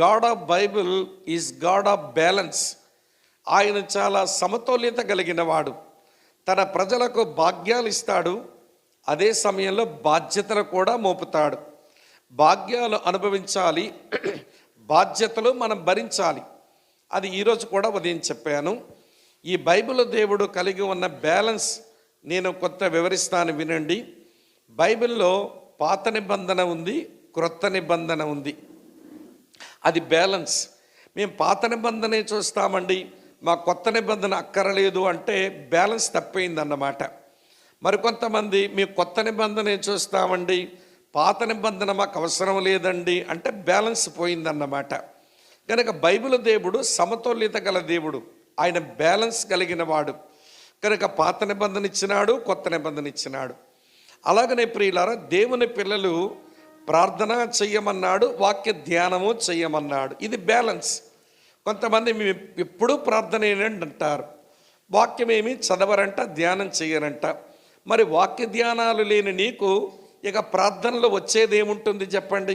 God of Bible is God of balance ఆయన చాలా సమతుల్యత కలిగిన వాడు. తన ప్రజలకు భాగ్యాలు ఇస్తాడు. అదే సమయంలో బాధ్యతలు కూడా మోపుతాడు. భాగ్యాలు అనుభవించాలి. బాధ్యతలు మనం భరించాలి. అది ఈరోజు కూడా ఉదయం చెప్పాను. ఈ బైబిల్ దేవుడు కలిగి ఉన్న బ్యాలెన్స్ నేను కొత్త వివరిస్తాను వినండి. బైబిల్లో పాత నిబంధన ఉంది క్రొత్త నిబంధన ఉంది. అది బ్యాలెన్స్. మేము పాత నిబంధనే చూస్తామండి. మా కొత్త నిబంధన అక్కరలేదు అంటే బ్యాలెన్స్ తప్పైందన్నమాట. మరికొంతమంది మీ కొత్త నిబంధనే చూస్తామండి. పాత నిబంధన మాకు అవసరం లేదండి. అంటే బ్యాలెన్స్ పోయిందన్నమాట. కనుక బైబిల్ దేవుడు సమతుల్యత గల దేవుడు. ఆయన బ్యాలెన్స్ కలిగిన వాడు. కనుక పాత నిబంధన ఇచ్చినాడు కొత్త నిబంధన ఇచ్చినాడు. అలాగనే ప్రియులారా దేవుని పిల్లలు ప్రార్థన చెయ్యమన్నాడు వాక్య ధ్యానము చెయ్యమన్నాడు. ఇది బ్యాలెన్స్. కొంతమంది మేము ఎప్పుడూ ప్రార్థన అంటారు వాక్యం ఏమి చదవరంట ధ్యానం చేయరంట మరి వాక్య ధ్యానాలు లేని నీకు ఇక ప్రార్థనలో వచ్చేది ఏముంటుంది చెప్పండి?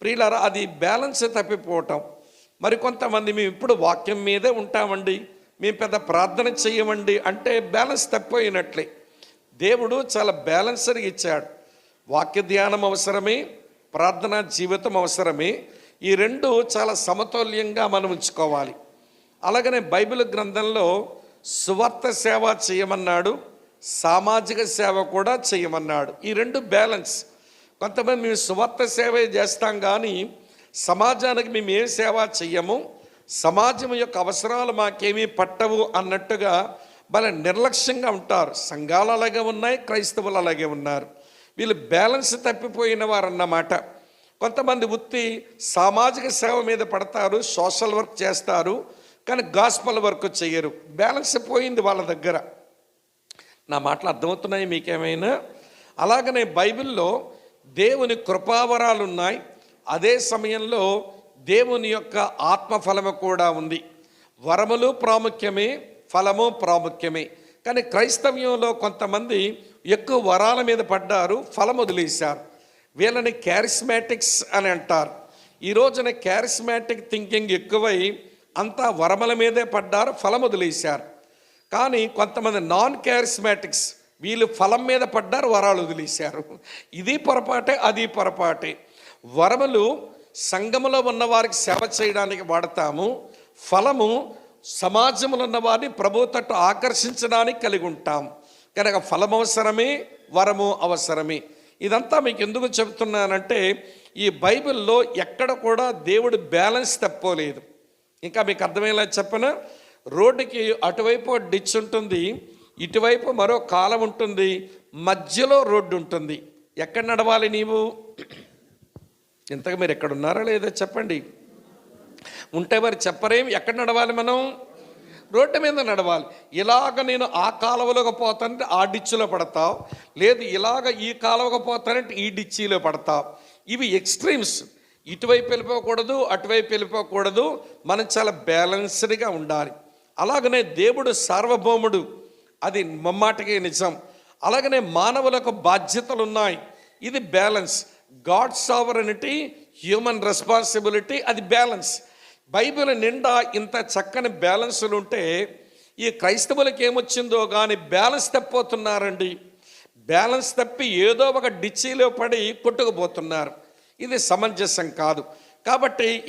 ప్రియులారా అది బ్యాలెన్స్ తప్పిపోవటం. మరి కొంతమంది మేము ఇప్పుడు వాక్యం మీదే ఉంటామండి. మేము పెద్ద ప్రార్థన చేయమండి అంటే బ్యాలెన్స్ తప్పిపోయినట్లే దేవుడు చాలా బ్యాలెన్స్డ్గా ఇచ్చాడు. వాక్య ధ్యానం అవసరమే ప్రార్థన జీవితం అవసరమే. ఈ రెండు చాలా సమతుల్యంగా మనం ఉంచుకోవాలి. అలాగనే బైబిల్ గ్రంథంలో సువార్త సేవ చేయమన్నాడు సామాజిక సేవ కూడా చేయమన్నాడు. ఈ రెండు బ్యాలెన్స్. కొంతమంది మేము సువార్త సేవ చేస్తాం కానీ సమాజానికి మేము ఏ సేవ చెయ్యము సమాజం యొక్క అవసరాలు మాకేమీ పట్టవు అన్నట్టుగా భలే నిర్లక్ష్యంగా ఉంటారు. సంఘాలు అలాగే ఉన్నాయి క్రైస్తవులు అలాగే ఉన్నారు. వీళ్ళు బ్యాలెన్స్ తప్పిపోయిన వారన్నమాట. కొంతమంది వృత్తి సామాజిక సేవ మీద పడతారు సోషల్ వర్క్ చేస్తారు కానీ గాస్పల్ వర్క్ చేయరు బ్యాలెన్స్ పోయింది వాళ్ళ దగ్గర. నా మాటలు అర్థమవుతున్నాయి మీకేమైనా? అలాగనే బైబిల్లో దేవుని కృపావరాలు ఉన్నాయి అదే సమయంలో దేవుని యొక్క ఆత్మఫలము కూడా ఉంది. వరములు ప్రాముఖ్యమే ఫలము ప్రాముఖ్యమే. కానీ క్రైస్తవ్యంలో కొంతమంది ఎక్కువ వరాల మీద పడ్డారు ఫలం వదిలేశారు. వీళ్ళని క్యారిస్మాటిక్స్ అని అంటారు. ఈ రోజున క్యారిస్మాటిక్ థింకింగ్ ఎక్కువై అంతా వరమల మీదే పడ్డారు ఫలం వదిలేశారు. కానీ కొంతమంది నాన్ క్యారిస్మాటిక్స్ వీళ్ళు ఫలం మీద పడ్డారు వరాలు వదిలేశారు. ఇది పొరపాటే అది పొరపాటే. వరములు సంఘములో ఉన్నవారికి సేవ చేయడానికి వాడతాము ఫలము సమాజంలో ఉన్న వారిని ప్రభు తట్టు ఆకర్షించడానికి కలిగి ఉంటాం. కనుక ఫలం అవసరమే వరము అవసరమే. ఇదంతా మీకు ఎందుకు చెబుతున్నానంటే ఈ బైబిల్లో ఎక్కడ కూడా దేవుడు బ్యాలెన్స్ తప్పోలేదు ఇంకా మీకు అర్థమయ్యేలా చెప్పన? రోడ్డుకి అటువైపు డిచ్ ఉంటుంది ఇటువైపు మరో కాలం ఉంటుంది మధ్యలో రోడ్డు ఉంటుంది. ఎక్కడ నడవాలి నీవు? ఇంతగా మీరు ఎక్కడ ఉన్నారా లేదా చెప్పండి. ఉంటే మరి చెప్పరేం? ఎక్కడ నడవాలి మనం? రోడ్డు మీద నడవాలి. ఇలాగ నేను ఆ కాలువలోకి పోతానంటే ఆ డిచ్చిలో పడతావు. లేదు ఇలాగ ఈ కాలువకు పోతానంటే ఈ డిచ్చిలో పడతావు. ఇవి ఎక్స్ట్రీమ్స్. ఇటువైపు వెళ్ళిపోకూడదు అటువైపు వెళ్ళిపోకూడదు. మనం చాలా బ్యాలెన్స్డ్గా ఉండాలి. అలాగనే దేవుడు సార్వభౌముడు. అది మమ్మాటికి నిజం. అలాగనే మానవులకు బాధ్యతలు ఉన్నాయి ఇది balance. God sovereignty human responsibility అది బ్యాలెన్స్. బైబిల్ నిండా ఇంత చక్కని బ్యాలెన్స్లు ఉంటే ఈ క్రైస్తవులకి ఏమొచ్చిందో కానీ బ్యాలెన్స్ తప్పిపోతున్నారండి బ్యాలెన్స్ తప్పి ఏదో ఒక డిచ్చీలో పడి కొట్టుకుపోతున్నారు. ఇది సమంజసం కాదు. కాబట్టి